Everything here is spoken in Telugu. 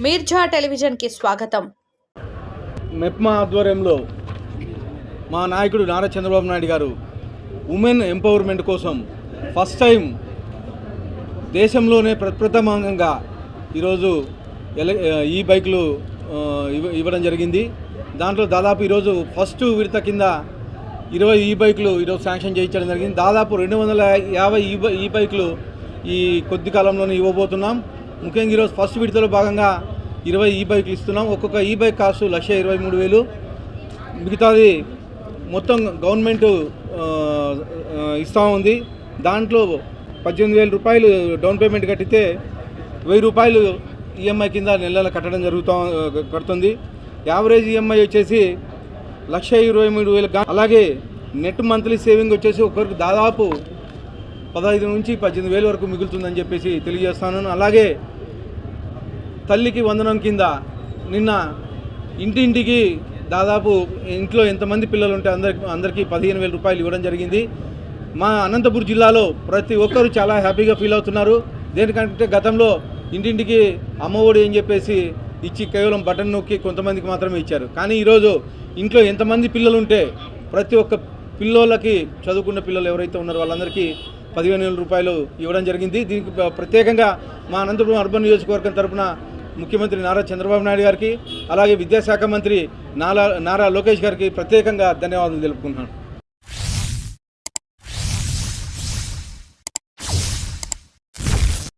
మీర్జా టెలివిజన్కి స్వాగతం. మెప్మా ఆధ్వర్యంలో మా నాయకుడు నారా చంద్రబాబు నాయుడు గారు ఉమెన్ ఎంపవర్మెంట్ కోసం ఫస్ట్ టైం దేశంలోనే ప్రప్రథమంగా ఈరోజు ఎల ఈ బైకులు ఇవ్వ- ఇవ్వడం జరిగింది. దాంట్లో దాదాపు ఈరోజు ఫస్ట్ విడత కింద ఇరవై ఈ బైకులు ఈరోజు శాంక్షన్ చేయించడం జరిగింది. దాదాపు రెండు వందల యాభై ఈ బై- ఈ బైకులు ఈ కొద్ది కాలంలోనే ఇవ్వబోతున్నాం. ముఖ్యంగా ఈరోజు ఫస్ట్ విడతలో భాగంగా ఇరవై ఈ బైక్లు ఇస్తున్నాం. ఒక్కొక్క ఈ బైక్ కాస్ట్ లక్ష ఇరవై మూడు వేలు. మిగతాది మొత్తం గవర్నమెంట్ ఇస్తూ ఉంది. దాంట్లో పద్దెనిమిది వేల రూపాయలు డౌన్ పేమెంట్ కట్టితే వెయ్యి రూపాయలు ఈఎంఐ కింద నెల నెల కట్టడం జరుగుతూ కడుతుంది. యావరేజ్ ఈఎంఐ వచ్చేసి లక్ష ఇరవై మూడు వేలు అలాగే నెట్ మంత్లీ సేవింగ్ వచ్చేసి ఒకరికి దాదాపు పదహైదు నుంచి పద్దెనిమిది వేల వరకు మిగులుతుందని చెప్పేసి తెలియజేస్తాను అలాగే తల్లికి వందనం కింద నిన్న ఇంటింటికి దాదాపు ఇంట్లో ఎంతమంది పిల్లలు ఉంటే అందరికి అందరికీ పదిహేను వేల రూపాయలు ఇవ్వడం జరిగింది. మా అనంతపురం జిల్లాలో ప్రతి ఒక్కరు చాలా హ్యాపీగా ఫీల్ అవుతున్నారు. దేనికంటే గతంలో ఇంటింటికి అమ్మఒడి అని చెప్పేసి ఇచ్చి కేవలం బటన్ నొక్కి కొంతమందికి మాత్రమే ఇచ్చారు. కానీ ఈరోజు ఇంట్లో ఎంతమంది పిల్లలు ఉంటే ప్రతి ఒక్క పిల్లోళ్ళకి చదువుకున్న పిల్లలు ఎవరైతే ఉన్నారో వాళ్ళందరికీ పదిహేను వేల రూపాయలు ఇవ్వడం జరిగింది. దీనికి ప్ర- ప్రత్యేకంగా మా అనంతపురం అర్బన్ నియోజకవర్గం తరపున ముఖ్యమంత్రి నారా చంద్రబాబు నాయుడు గారికి అలాగే విద్యాశాఖ మంత్రి నారా నారా లోకేష్ గారికి ప్రత్యేకంగా ధన్యవాదాలు తెలుపుకున్నాను